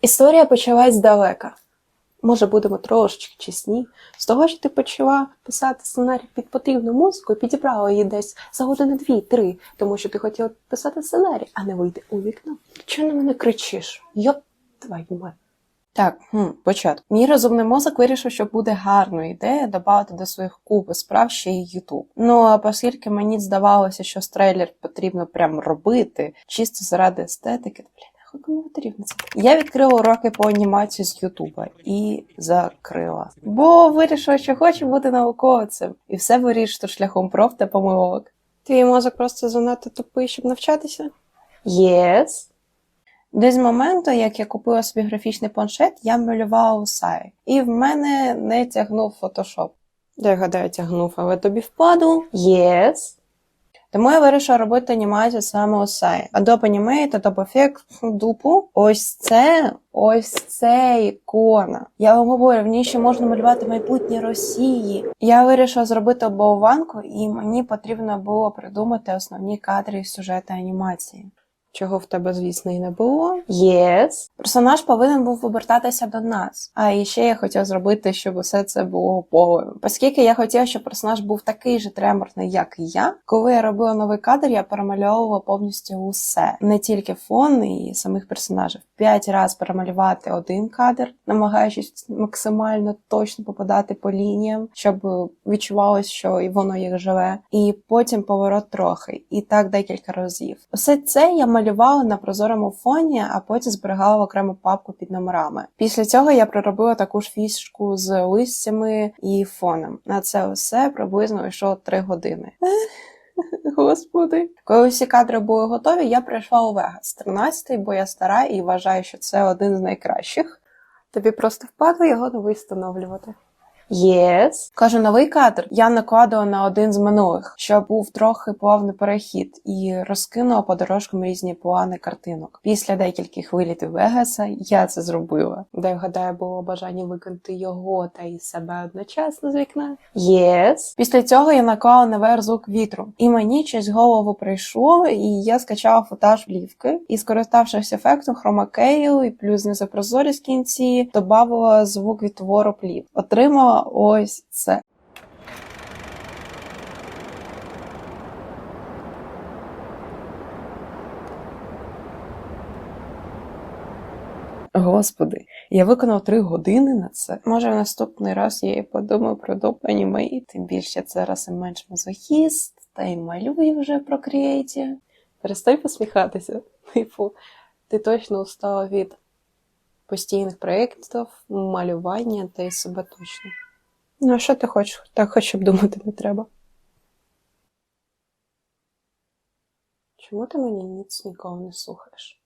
Історія почалась здалека. Може, будемо трошечки чесні. З того, що ти почала писати сценарій під потрібну музику і підібрала її десь за години дві-три, тому що ти хотіла писати сценарій, а не вийти у вікно. Чого на мене кричиш? Йоп, твою мать. Так, хм, початку. Мій розумний мозок вирішив, що буде гарною ідея додати до своїх куби справ ще й Ютуб. Ну а оскільки мені здавалося, що трейлер потрібно прям робити, чисто заради естетики, блін, Я відкрила уроки по анімації з Ютуба і закрила. Бо вирішила, що хочу бути науковцем, і все вирішити шляхом проб та помилок. Твій мозок просто занадто тупий, щоб навчатися? Yes. Десь з моменту, як я купила собі графічний планшет, я малювала у Саї. І в мене не тягнув фотошоп. Я гадаю, тягнув, але тобі впаду. Yes. Тому я вирішила робити анімацію саме у Саї. Adobe Animate, Adobe Effects, дупу. Ось це, ось це ікона. Я вам говорю, в ній ще можна малювати майбутнє Росії. Я вирішила зробити обоуванку, і мені потрібно було придумати основні кадри і сюжети анімації. Чого в тебе, звісно, і не було. Yes. Персонаж повинен був обертатися до нас. А і ще я хотіла зробити, щоб усе це було полем. Оскільки я хотіла, щоб персонаж був такий же треморний, як і я. Коли я робила новий кадр, я перемальовувала повністю усе, не тільки фон і самих персонажів. П'ять разів перемалювати один кадр, намагаючись максимально точно попадати по лініям, щоб відчувалось, що і воно їх живе, і потім поворот трохи, і так декілька разів. Усе це я малювала на прозорому фоні, а потім зберігала в окрему папку під номерами. Після цього я проробила таку ж фішку з листями і фоном. На це все приблизно йшло 3 години. Господи. Коли всі кадри були готові, я прийшла у Вегас 13 бо я стара і вважаю, що це один з найкращих. Тобі просто впадло його новий встановлювати. Yes. Кажу, новий кадр я накладала на один з минулих, щоб був трохи плавний перехід, і розкинула по дорожкам різні плани картинок. Після декількох вилітів Вегаса я це зробила. Де гадаю, було бажання виконати його та і себе одночасно з вікна. Yes. Після цього я наклала наверх звук вітру, і мені щось голову прийшло, і я скачала футаж влівки і, скориставшись ефектом хромакею і плюс незапрозорість в кінці, додавала звук відтвору плів. Отримала ось це. Господи, я виконав три години на це. Може, в наступний раз я і подумаю про доп аніме, і тим більше це раз і менш мазохіст, та й малюю вже про креаті. Перестань посміхатися. Типу, ти точно устала від постійних проєктів, малювання та й себе точно. Ну, а що ти хочеш? Так хоч щоб думати не треба. Чому ти мені ніц нікого не слухаєш?